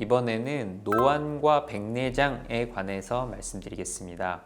이번에는 노안과 백내장에 관해서 말씀드리겠습니다.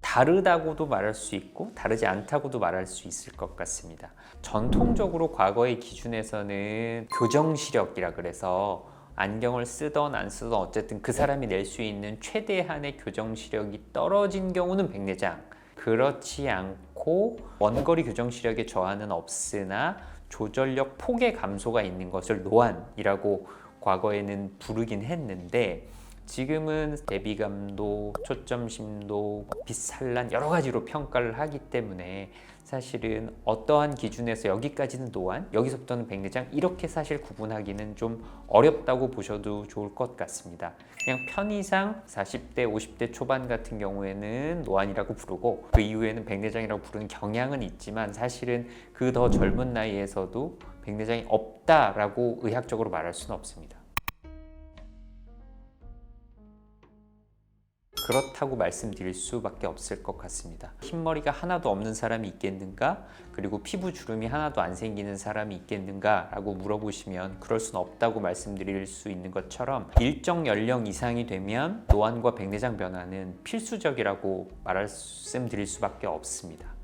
다르다고도 말할 수 있고 다르지 않다고도 말할 수 있을 것 같습니다. 전통적으로 과거의 기준에서는 교정 시력이라 그래서 안경을 쓰던 안 쓰던 어쨌든 그 사람이 낼 수 있는 최대한의 교정 시력이 떨어진 경우는 백내장. 그렇지 않고 원거리 교정 시력의 저하는 없으나 조절력 폭의 감소가 있는 것을 노안이라고 과거에는 부르긴 했는데 지금은 대비감도, 초점심도, 빛산란 여러 가지로 평가를 하기 때문에 사실은 어떠한 기준에서 여기까지는 노안, 여기서부터는 백내장 이렇게 사실 구분하기는 좀 어렵다고 보셔도 좋을 것 같습니다. 그냥 편의상 40대, 50대 초반 같은 경우에는 노안이라고 부르고 그 이후에는 백내장이라고 부르는 경향은 있지만 사실은 그 더 젊은 나이에서도 백내장이 없다라고 의학적으로 말할 수는 없습니다. 그렇다고 말씀드릴 수밖에 없을 것 같습니다. 흰머리가 하나도 없는 사람이 있겠는가? 그리고 피부 주름이 하나도 안 생기는 사람이 있겠는가? 라고 물어보시면 그럴 수는 없다고 말씀드릴 수 있는 것처럼 일정 연령 이상이 되면 노안과 백내장 변화는 필수적이라고 말씀드릴 수밖에 없습니다.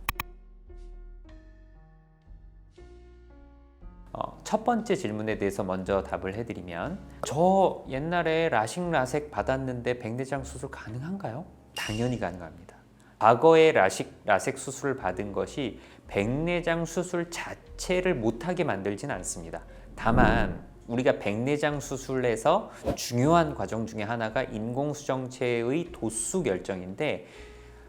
어, 첫 번째 질문에 대해서 먼저 답을 해드리면 저 옛날에 라식 라섹 받았는데 백내장 수술 가능한가요? 당연히 가능합니다. 과거에 라식 라섹 수술을 받은 것이 백내장 수술 자체를 못하게 만들진 않습니다. 다만 우리가 백내장 수술에서 중요한 과정 중에 하나가 인공수정체의 도수 결정인데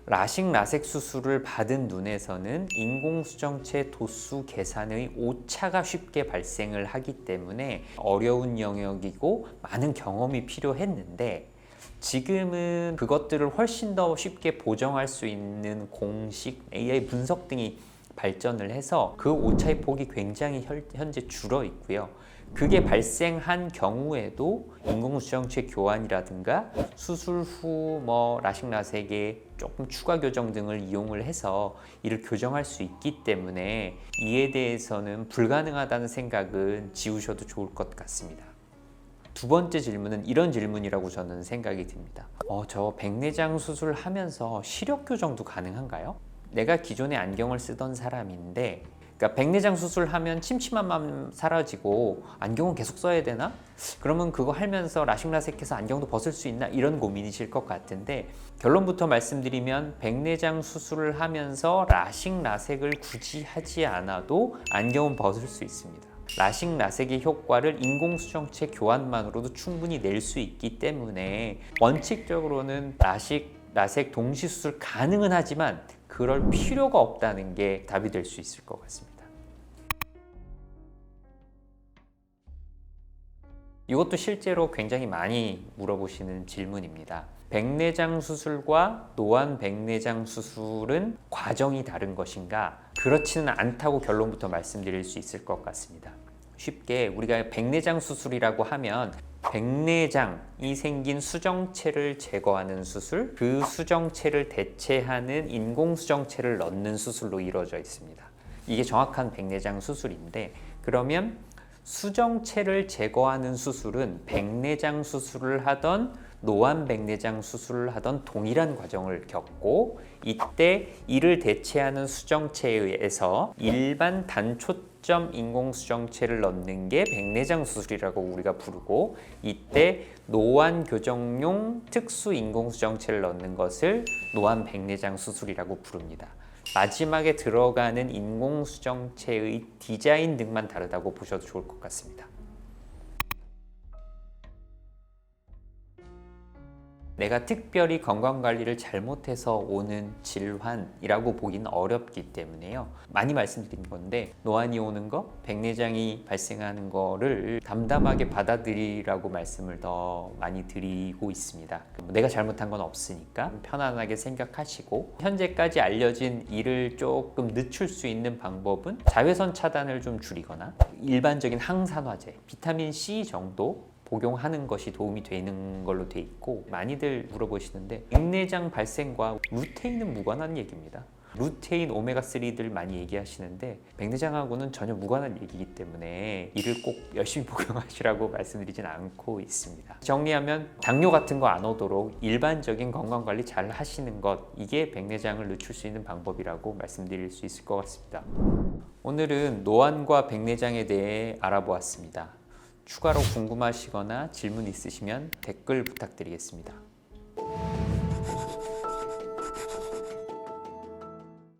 라식 라섹 수술을 받은 눈에서는 인공수정체 도수 계산의 오차가 쉽게 발생을 하기 때문에 어려운 영역이고 많은 경험이 필요했는데 지금은 그것들을 훨씬 더 쉽게 보정할 수 있는 공식, AI 분석 등이 발전을 해서 그 오차의 폭이 굉장히 현재 줄어 있고요. 그게 발생한 경우에도 인공수정체 교환이라든가 수술 후 뭐 라식 라섹에 조금 추가 교정 등을 이용을 해서 이를 교정할 수 있기 때문에 이에 대해서는 불가능하다는 생각은 지우셔도 좋을 것 같습니다. 두 번째 질문은 이런 질문이라고 저는 생각이 듭니다. 어, 저 백내장 수술하면서 시력 교정도 가능한가요? 내가 기존에 안경을 쓰던 사람인데 그러니까 백내장 수술하면 침침함만 사라지고 안경은 계속 써야 되나? 그러면 그거 하면서 라식 라섹해서 안경도 벗을 수 있나? 이런 고민이실 것 같은데 결론부터 말씀드리면 백내장 수술을 하면서 라식 라섹을 굳이 하지 않아도 안경은 벗을 수 있습니다. 라식 라섹의 효과를 인공수정체 교환만으로도 충분히 낼 수 있기 때문에 원칙적으로는 라식 라섹 동시 수술 가능은 하지만 그럴 필요가 없다는 게 답이 될 수 있을 것 같습니다. 이것도 실제로 굉장히 많이 물어보시는 질문입니다. 백내장 수술과 노안 백내장 수술은 과정이 다른 것인가? 그렇지는 않다고 결론부터 말씀드릴 수 있을 것 같습니다. 쉽게 우리가 백내장 수술이라고 하면 백내장이 생긴 수정체를 제거하는 수술, 그 수정체를 대체하는 인공수정체를 넣는 수술로 이루어져 있습니다. 이게 정확한 백내장 수술인데 그러면 수정체를 제거하는 수술은 백내장 수술을 하던 노안 백내장 수술을 하던 동일한 과정을 겪고 이때 이를 대체하는 수정체에 의해서 일반 단초점 인공수정체를 넣는 게 백내장 수술이라고 우리가 부르고 이때 노안 교정용 특수 인공수정체를 넣는 것을 노안 백내장 수술이라고 부릅니다. 마지막에 들어가는 인공수정체의 디자인 등만 다르다고 보셔도 좋을 것 같습니다. 내가 특별히 건강관리를 잘못해서 오는 질환이라고 보기는 어렵기 때문에요. 많이 말씀드린 건데 노안이 오는 거, 백내장이 발생하는 거를 담담하게 받아들이라고 말씀을 더 많이 드리고 있습니다. 내가 잘못한 건 없으니까 편안하게 생각하시고 현재까지 알려진 일을 조금 늦출 수 있는 방법은 자외선 차단을 좀 줄이거나 일반적인 항산화제, 비타민 C 정도 복용하는 것이 도움이 되는 걸로 돼 있고 많이들 물어보시는데 백내장 발생과 루테인은 무관한 얘기입니다. 루테인, 오메가3들 많이 얘기하시는데 백내장하고는 전혀 무관한 얘기이기 때문에 이를 꼭 열심히 복용하시라고 말씀드리진 않고 있습니다. 정리하면 당뇨 같은 거 안 오도록 일반적인 건강 관리 잘 하시는 것 이게 백내장을 늦출 수 있는 방법이라고 말씀드릴 수 있을 것 같습니다. 오늘은 노안과 백내장에 대해 알아보았습니다. 추가로 궁금하시거나 질문 있으시면 댓글 부탁드리겠습니다.